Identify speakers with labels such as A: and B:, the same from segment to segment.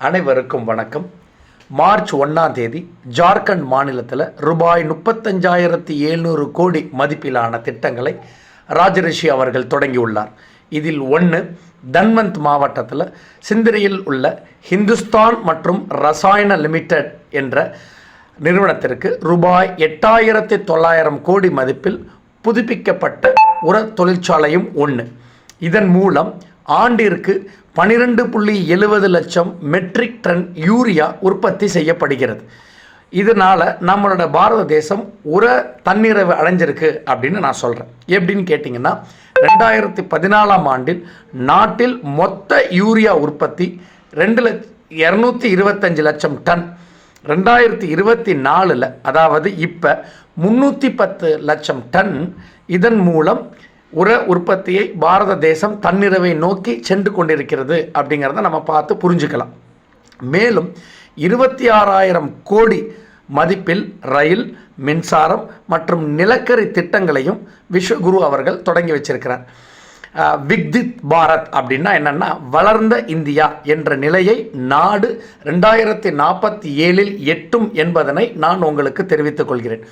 A: அனைவருக்கும் வணக்கம். மார்ச் ஒன்றாம் தேதி ஜார்க்கண்ட் மாநிலத்தில் ரூபாய் முப்பத்தஞ்சாயிரத்தி எழுநூறு கோடி மதிப்பிலான திட்டங்களை ராஜரிஷி அவர்கள் தொடங்கியுள்ளார். இதில் ஒன்று தன்வந்த் மாவட்டத்தில் சிந்திரியில் உள்ள ஹிந்துஸ்தான் மற்றும் ரசாயன லிமிடெட் என்ற நிறுவனத்திற்கு ரூபாய் எட்டாயிரத்தி தொள்ளாயிரம் கோடி மதிப்பில் புதுப்பிக்கப்பட்ட உர தொழிற்சாலையும் ஒன்று இதன் மூலம் ஆண்டிற்கு பனிரெண்டு புள்ளி எழுபது லட்சம் மெட்ரிக் டன் யூரியா உற்பத்தி செய்யப்படுகிறது. இதனால் நம்மளோட பாரத தேசம் உர தன்னிறைவு அடைஞ்சிருக்கு அப்படின்னு நான் சொல்கிறேன் எப்படின்னு கேட்டிங்கன்னா ரெண்டாயிரத்தி பதினாலாம் ஆண்டில் நாட்டில் மொத்த யூரியா உற்பத்தி ரெண்டு லட்ச இரநூத்தி இருபத்தஞ்சு லட்சம் டன் ரெண்டாயிரத்தி இருபத்தி நாலில் அதாவது இப்போ முந்நூற்றி பத்து லட்சம் டன் இதன் மூலம் உர உற்பத்தியை பாரத தேசம் தன்னிறைவை நோக்கி சென்று கொண்டிருக்கிறது அப்படிங்கிறத நம்ம பார்த்து புரிஞ்சுக்கலாம். மேலும் இருபத்தி ஆறாயிரம் கோடி மதிப்பில் ரயில் மின்சாரம் மற்றும் நிலக்கரி திட்டங்களையும் விஸ்வகுரு அவர்கள் தொடங்கி வச்சிருக்கிறார். விக்தித் பாரத் அப்படின்னா என்னென்னா வளர்ந்த இந்தியா என்ற நிலையை நாடு ரெண்டாயிரத்தி நாற்பத்தி ஏழில் எட்டும் என்பதனை நான் உங்களுக்கு தெரிவித்துக் கொள்கிறேன்.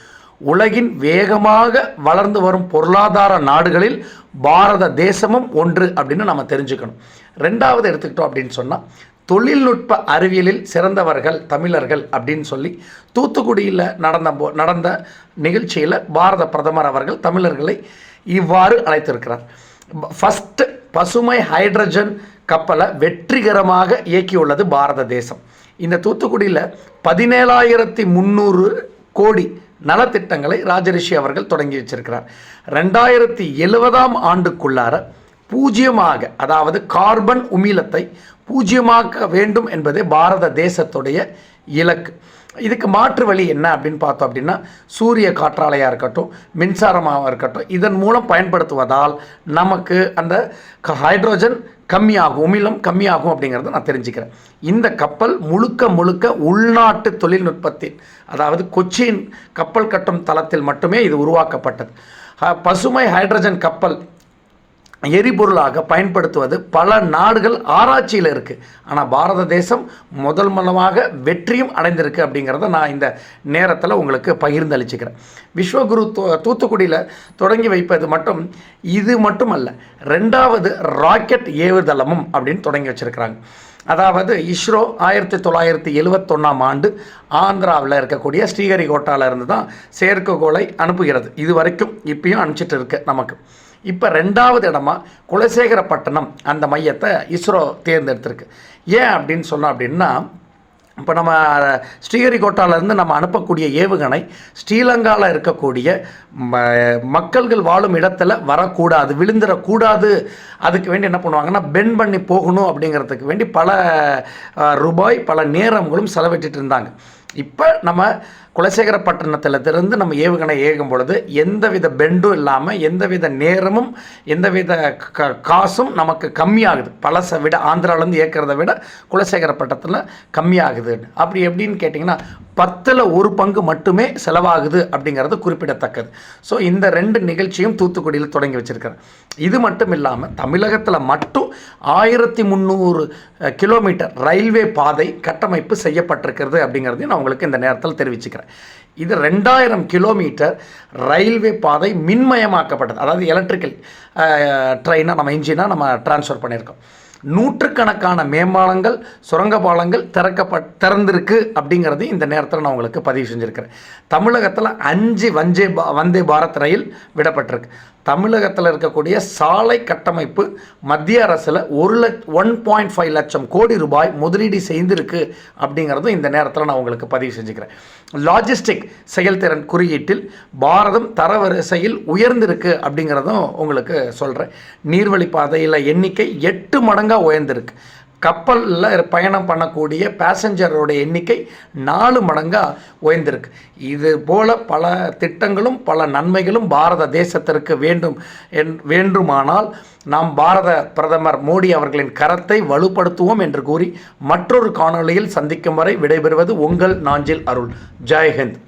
A: உலகின் வேகமாக வளர்ந்து வரும் பொருளாதார நாடுகளில் பாரத தேசமும் ஒன்று அப்படின்னு நம்ம தெரிஞ்சுக்கணும். ரெண்டாவது எடுத்துக்கிட்டோம் அப்படின்னு சொன்னால் தொழில்நுட்ப அறிவியலில் சிறந்தவர்கள் தமிழர்கள் அப்படின்னு சொல்லி தூத்துக்குடியில் நடந்த போ நடந்த நிகழ்ச்சியில் பாரத பிரதமர் அவர்கள் தமிழர்களை இவ்வாறு அழைத்திருக்கிறார். ஃபஸ்ட்டு பசுமை ஹைட்ரஜன் கப்பலை வெற்றிகரமாக இயக்கியுள்ளது பாரத தேசம். இந்த தூத்துக்குடியில் பதினேழாயிரத்தி முந்நூறு கோடி நலத்திட்டங்களை ராஜரிஷி அவர்கள் தொடங்கி வச்சிருக்கிறார். ரெண்டாயிரத்தி எழுபதாம் ஆண்டுக்குள்ளார பூஜ்ஜியமாக அதாவது கார்பன் உமிலத்தை பூஜ்ஜியமாக்க வேண்டும் என்பதே பாரத தேசத்துடைய இலக்கு. இதுக்கு மாற்று வழி என்ன அப்படின்னு பார்த்தோம் அப்படின்னா சூரிய காற்றாலையாக இருக்கட்டும் மின்சாரமாக இருக்கட்டும் இதன் மூலம் பயன்படுத்துவதால் நமக்கு அந்த ஹைட்ரோஜன் கம்மியாகும் உமிழம் கம்மியாகும் அப்படிங்கிறத நான் தெரிஞ்சுக்கிறேன். இந்த கப்பல் முழுக்க முழுக்க உள்நாட்டு தொழில்நுட்பத்தில் அதாவது கொச்சியின் கப்பல் கட்டும் தளத்தில் மட்டுமே இது உருவாக்கப்பட்டது. ஹ- பசுமை ஹைட்ரஜன் கப்பல் எரிபொருளாக பயன்படுத்துவது பல நாடுகள் ஆராய்ச்சியில் இருக்குது ஆனால் பாரத தேசம் முதல் மூலமாக வெற்றியும் அடைந்திருக்கு அப்படிங்கிறத நான் இந்த நேரத்தில் உங்களுக்கு பகிர்ந்தளிச்சுக்கிறேன். விஸ்வகுரு தூ தூத்துக்குடியில் தொடங்கி வைப்பது மட்டும் இது மட்டுமல்ல ரெண்டாவது ராக்கெட் ஏவுதளமும் அப்படின்னு தொடங்கி வச்சுருக்கிறாங்க. அதாவது இஸ்ரோ ஆயிரத்தி தொள்ளாயிரத்தி எழுவத்தொன்னாம் ஆண்டு ஆந்திராவில் இருக்கக்கூடிய ஸ்ரீஹரிகோட்டால இருந்து தான் செயற்கைக்கோளை அனுப்புகிறது. இது வரைக்கும் இப்பயும் அனுப்பிச்சிட்டு இருக்கு நமக்கு. இப்போ ரெண்டாவது இடமா குலசேகரப்பட்டினம் அந்த மையத்தை இஸ்ரோ தேர்ந்தெடுத்திருக்கு. ஏன் அப்படின்னு சொன்னோம் அப்படின்னா இப்போ நம்ம ஸ்ரீஹரிகோட்டாவிலேருந்து நம்ம அனுப்பக்கூடிய ஏவுகணை ஸ்ரீலங்காவில் இருக்கக்கூடிய ம- மக்கள்கள் வாழும் இடத்துல வரக்கூடாது விழுந்துடக்கூடாது அதுக்கு வேண்டி என்ன பண்ணுவாங்கன்னா பெண்ட் பண்ணி போகணும் அப்படிங்கிறதுக்கு வேண்டி பல ரூபாய் பல நேரங்களும் செலவிட்டுட்டு இருந்தாங்க. இப்போ நம்ம குலசேகரப்பட்டினத்தில் இருந்து நம்ம ஏவுகணை ஏகும் பொழுது எந்தவித பெண்டும் இல்லாமல் எந்தவித நேரமும் எந்தவித க காசும் நமக்கு கம்மியாகுது. பழசை விட ஆந்திராவிலேருந்து ஏற்கிறத விட குலசேகரப்பட்டத்தில் கம்மியாகுது அப்படி எப்படின்னு கேட்டிங்கன்னா பத்தில் ஒரு பங்கு மட்டுமே செலவாகுது அப்படிங்கிறது குறிப்பிடத்தக்கது. ஸோ இந்த ரெண்டு நிகழ்ச்சியும் தூத்துக்குடியில் தொடங்கி வச்சிருக்கிறேன் இது மட்டும் இல்லாமல் தமிழகத்தில் மட்டும் ஆயிரத்தி முந்நூறு கிலோமீட்டர் ரயில்வே பாதை கட்டமைப்பு செய்யப்பட்டிருக்கிறது அப்படிங்கிறதையும் நான் உங்களுக்கு இந்த நேரத்தில் தெரிவிச்சுக்கிறேன். இது ரெண்டாயிரம் கிலோமீட்டர் ரயில்வே பாதை மின்மயமாக்கப்பட்டது. அதாவது எலக்ட்ரிக்கல் ட்ரெயினாக நம்ம இன்ஜினாக நம்ம ட்ரான்ஸ்ஃபர் பண்ணியிருக்கோம். நூற்றுக்கணக்கான மேம்பாலங்கள் சுரங்க பாலங்கள் திறக்கப்பட் திறந்திருக்கு அப்படிங்கிறது இந்த நேரத்தில் நான் உங்களுக்கு பதிவு செஞ்சுருக்கிறேன். தமிழகத்தில் அஞ்சு வஞ்சே பா வந்தே பாரத் ரயில் விடப்பட்டிருக்கு. தமிழகத்தில் இருக்கக்கூடிய சாலை கட்டமைப்பு மத்திய அரசில் ஒரு லட்ச ஒன் பாயிண்ட் ஃபைவ் லட்சம் கோடி ரூபாய் முதலீடு செய்திருக்கு அப்படிங்கிறதும் இந்த நேரத்தில் நான் உங்களுக்கு பதிவு செஞ்சுக்கிறேன். லாஜிஸ்டிக் செயல்திறன் குறியீட்டில் பாரதம் தரவரிசையில் உயர்ந்திருக்கு அப்படிங்கிறதும் உங்களுக்கு சொல்கிறேன் நீர்வழி பாதையில் எண்ணிக்கை எட்டு மடங்கு மடங்காக உயர்ந்திருக்கு. கப்பலில் பயணம் பண்ணக்கூடிய பேசஞ்சரோட எண்ணிக்கை நாலு மடங்காக உயர்ந்திருக்கு. இது போல பல திட்டங்களும் பல நன்மைகளும் பாரத தேசத்திற்கு வேண்டும் என் வேண்டுமானால் நாம் பாரத பிரதமர் மோடி அவர்களின் கரத்தை வலுப்படுத்துவோம் என்று கூறி மற்றொரு காணொளியில் சந்திக்கும் வரை விடைபெறுவது உங்கள் நாஞ்சில் அருள். ஜெய்ஹிந்த்